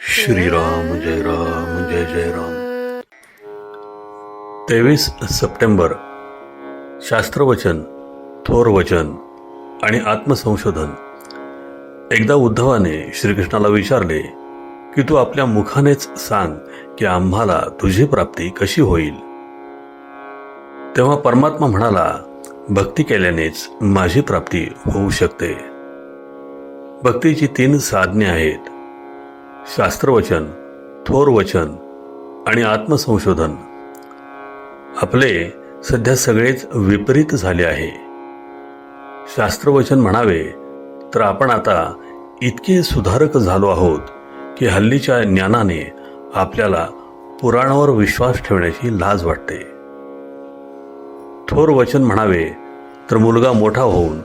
श्रीराम जय राम जय जय राम। तेवीस सप्टेंबर शास्त्रवचन थोर वचन आणि आत्मसंशोधन. एकदा उद्धवाने श्रीकृष्णाला विचारले की तू आपल्या मुखानेच सांग की आम्हाला तुझी प्राप्ती कशी होईल? तेव्हा परमात्मा म्हणाला भक्ती केल्यानेच माझी प्राप्ती होऊ शकते. भक्तीची तीन साधने आहेत. शास्त्रवचन थोर वचन आणि आत्मसंशोधन. आपले सध्या सगळेच विपरीत झाले आहे. शास्त्रवचन म्हणावे तर आपण आता इतके सुधारक झालो आहोत की हल्लीच्या ज्ञानाने आपल्याला पुराणावर विश्वास ठेवण्याची लाज वाटते. थोर वचन म्हणावे तर मुलगा मोठा होऊन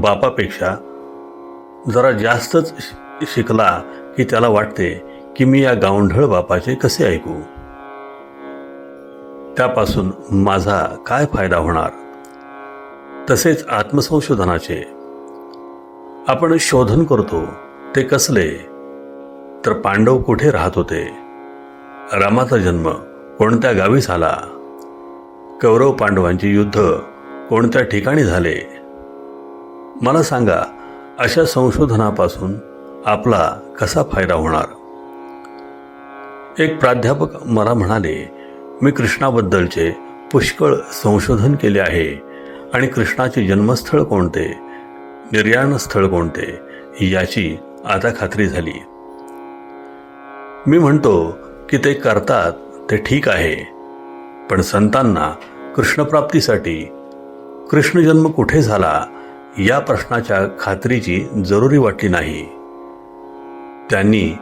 बापापेक्षा जरा जास्तच शिकला की त्याला वाटते की मी या गावंढळ बापाचे कसे ऐकू? त्यापासून माझा काय फायदा होणार? तसेच आत्मसंशोधनाचे. आपण शोधन करतो ते कसले? तर पांडव कुठे राहत होते? रामाचा जन्म कोणत्या गावी झाला? कौरव पांडवांचे युद्ध कोणत्या ठिकाणी झाले? मला सांगा अशा संशोधनापासून आपला कसा फायदा होणार? एक प्राध्यापक मला म्हणाले मी कृष्णाबद्दलचे पुष्कळ संशोधन केले आहे आणि कृष्णाचे जन्मस्थळ कोणते? निर्याण स्थळ कोणते? याची आता खात्री झाली. मी म्हणतो की ते करतात ते ठीक आहे. पण संतांना कृष्णप्राप्तीसाठी कृष्णजन्म कुठे झाला या प्रश्नाच्या खात्रीची जरुरी वाटली नाही. त्यांनी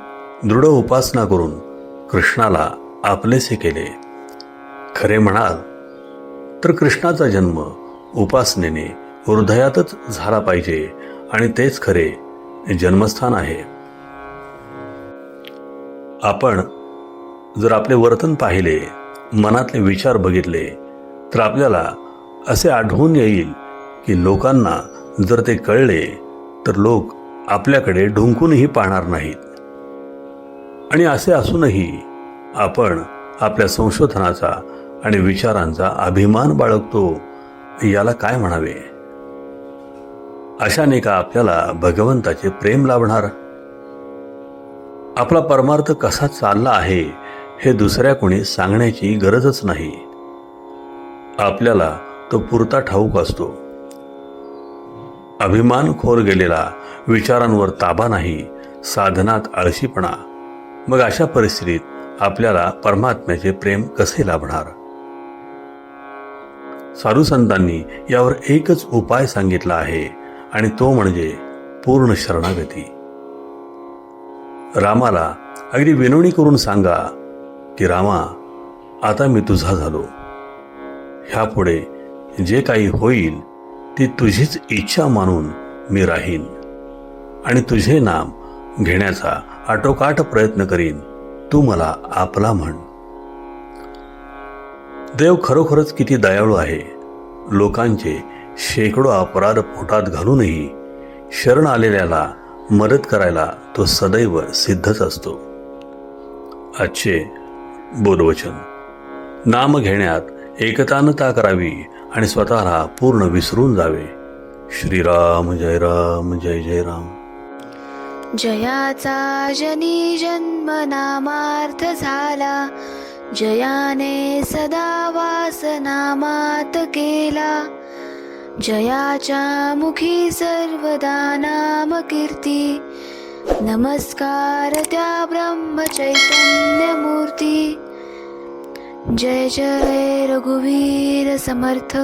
दृढ उपासना करून कृष्णाला आपलेसे केले. खरे म्हणाल तर कृष्णाचा जन्म उपासनेने हृदयातच झाला पाहिजे आणि तेच खरे जन्मस्थान आहे. आपण जर आपले वर्तन पाहिले मनातले विचार बघितले तर आपल्याला असे आढळून येईल की लोकांना जर ते कळले तर लोक आपल्याकडे ढुंकूनही पाहणार नाहीत. आणि असे असूनही आपण आपल्या संशोधनाचा आणि विचारांचा अभिमान बाळगतो याला काय म्हणावे? अशाने का आपल्याला भगवंताचे प्रेम लाभणार? आपला परमार्थ कसा चालला आहे हे दुसऱ्या कोणी सांगण्याची गरजच नाही. आपल्याला तो पुरता ठाऊक असतो. अभिमान खोर गेलेला विचारांवर ताबा नाही साधनात आळशीपणा. मग अशा परिस्थितीत आपल्याला परमात्म्याचे प्रेम कसे लाभणार? साधू संतांनी यावर एकच उपाय सांगितला आहे आणि तो म्हणजे पूर्ण शरणागती. रामाला अगदी विनवणी करून सांगा की रामा आता मी तुझा झालो. ह्यापुढे जे काही होईल ती तुझीच इच्छा मानून मी राहीन. आणि तुझे नाम घेण्याचा आटोकाट प्रयत्न करीन तू मला आपला म्हण. देव खरोखरच किती दयाळू आहे. लोकांचे शेकडो अपराध पोटात घालूनही शरण आलेल्याला मदत करायला तो सदैव सिद्धच असतो. आजचे बोधवचन. नाम घेण्यात एकतानता करावी आणि स्वतःला पूर्ण विसरून जावे. श्रीराम जय राम जय जय राम. जयाचा जनी जन्म नामार्थ झाला. जयाने सदा वास नामात केला. जयाच्या मुखी सर्वदा नाम कीर्ती. नमस्कार त्या ब्रह्म चैतन्य मूर्ती जय जय रघुवीर समर्थ।